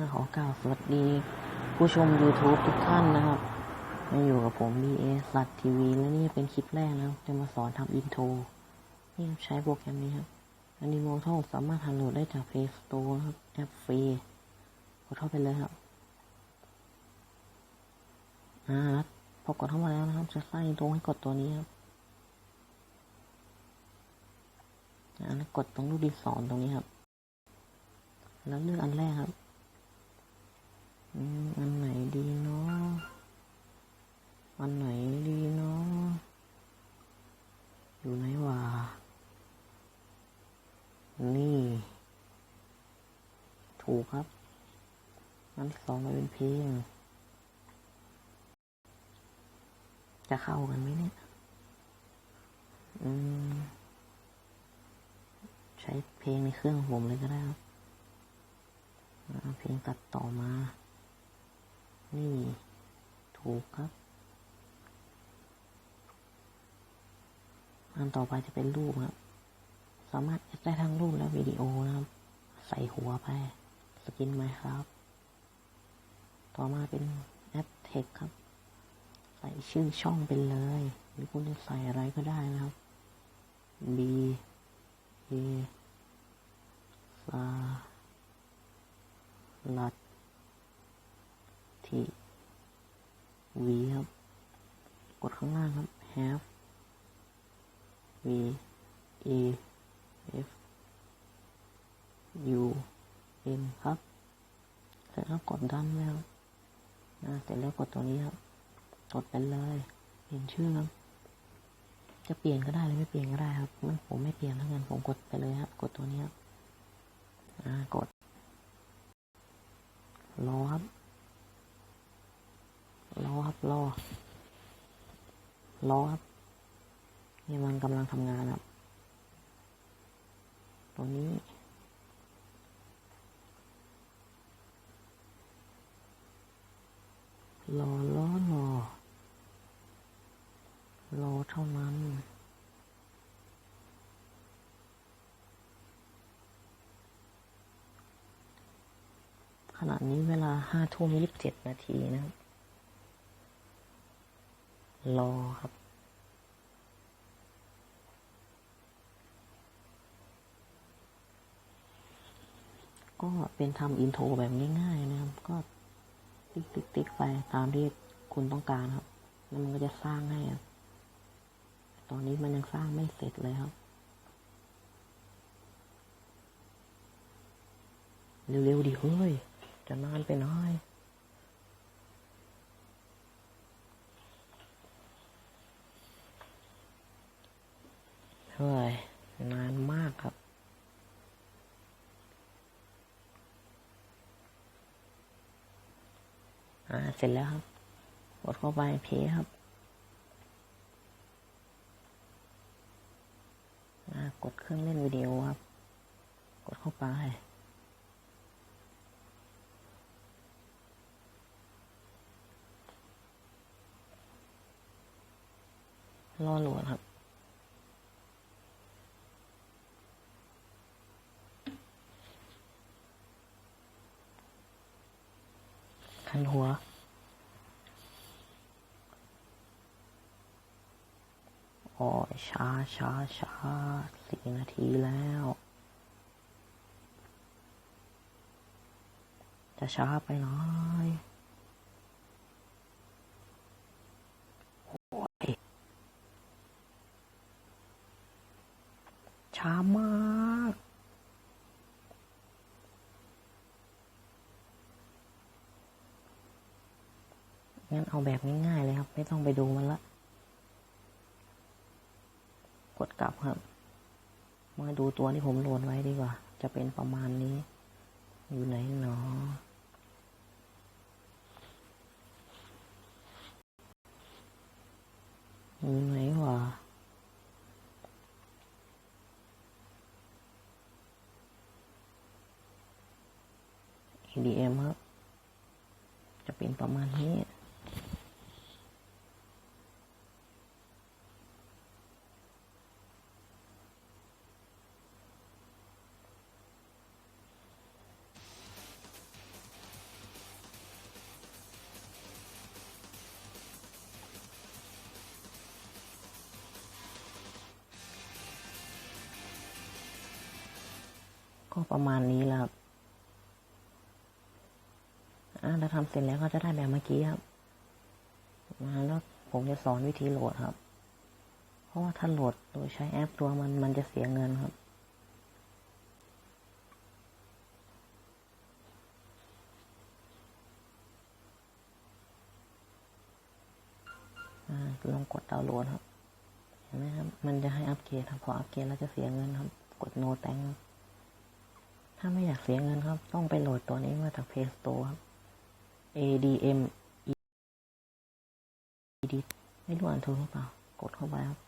กล่าวสวัสดี ผู้ชม YouTube ทุกท่านนะครับมาอยู่กับผม BA สัตทีวีและนี่เป็นคลิปแรกนะครับจะมาสอนทำอินโทรนี่ใช้โปรแกรมนี้ครับ Animoto สามารถทำโหลดได้จาก Play Store นะครับ แอปฟรีกดเข้าไปเลยครับอ่าพอกดเข้ามาแล้วนะครับ จะสร้างอินโทรให้กดตัวนี้ครับอ่าแล้วกดตรงรูปดินสอนตรงนี้ครับ แล้วเลือกอันแรกครับ อันไหนดีเนาะอันไหนดีเนาะอยู่ไหนวะนี่ ถูกครับอันสองมาเป็นเพลงจะเข้ากันไหมเนี่ย อืม ใช้เพลงในเครื่องผมเลยก็ได้ครับ เพลงตัดต่อมา นี่ถูกครับ อันต่อไปจะเป็นรูปครับ สามารถได้ทั้งรูปและวิดีโอนะครับ ใส่หัวไป สกินไหมครับ ต่อมาเป็นแอปเทคครับ ใส่ชื่อช่องไปเลย หรือคุณจะใส่อะไรก็ได้นะครับ B A ซาลัด ทีวีครับ กดข้างล่างครับ have v e f u n ครับเสร็จแล้วกดดันแล้วนะเสร็จแล้วกดตัวนี้ครับ กดไปเลยเปลี่ยนชื่อครับ จะเปลี่ยนก็ได้หรือไม่เปลี่ยนก็ได้ครับมันผมไม่เปลี่ยนแล้วกันผมกดไปเลยครับ กดตัวนี้ครับ อ่ากด รอครับ รอครับรอรอครับนี่มันกำลังทำงานครับตัวนี้รอรอรอรอเท่านั้นขณะนี้เวลาห้าทุ่มยี่สิบเจ็ดนาทีนะครับ รอครับก็เป็นทำอินโทรแบบง่ายๆนะครับ ก็ติ๊กติ๊กติ๊กไปตามที่คุณต้องการครับ แล้วมันก็จะสร้างให้ตอนนี้มันยังสร้างไม่เสร็จเลยครับ เร็วๆดิเฮ้ย จะนานไปหน้อย เฮ้ยนานมากครับ อ่า เสร็จแล้วครับ กดเข้าไปเพย์ครับอ่ากดเครื่องเล่นวิดีโอครับ กดเข้าไป รอโหลดครับ คั นหัว โอ้ยช้าช้าช้าสี่นาทีแล้ว จะช้าไปหน่อยช้ามาก งั้นเอาแบบง่ายๆเลยครับ ไม่ต้องไปดูมันละ กดกลับครับ มาดูตัวที่ผมโหลดไว้ดีกว่า จะเป็นประมาณนี้ อยู่ไหนหนออยู่ไหนวะ ADM ครับ จะเป็นประมาณนี้ ก็ประมาณนี้แหล้วครับอ่าเราทำเสร็จแล้วก็จะได้แบบเมื่อกี้ครับมาแล้วผมจะสอนวิธีโหลดครับ เพราะว่าถ้าโหลดโดยใช้แอปตัวมันมันจะเสียเงินครับอ่าลองกดดาวน์โหลดครับ เห็นไหมครับ มันจะให้อัปเกรดครับ พออัปเกรดแล้วจะเสียเงินครับ กด no thank ครับ ถ้าไม่อยากเสียเงินครับ ต้องไปโหลดตัวนี้มาจาก Play Store ครับ ADM Edit ไม่รู้อ่านถูกหรือเปล่า กดเข้าไปครับ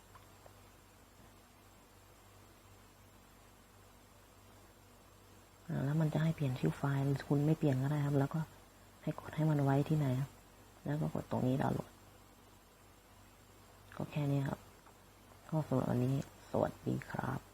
แล้วมันจะให้เปลี่ยนชื่อไฟล์ คุณไม่เปลี่ยนก็ได้ครับ แล้วก็ให้กดให้มันไว้ที่ไหนครับ แล้วก็กดตรงนี้ดาวน์โหลด ก็แค่นี้ครับ ก็สำหรับวันนี้ สวัสดีครับ